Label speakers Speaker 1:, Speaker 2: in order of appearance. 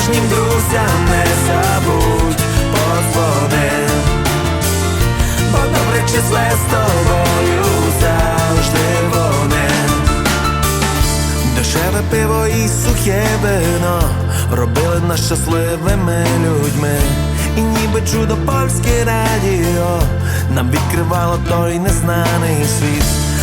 Speaker 1: справжнім друзям не забудь подзвони. Бо добре числе з тобою завжди вони. Дешеве пиво і сухе вино робили нас щасливими людьми. І ніби чудо польське радіо нам відкривало той незнаний світ.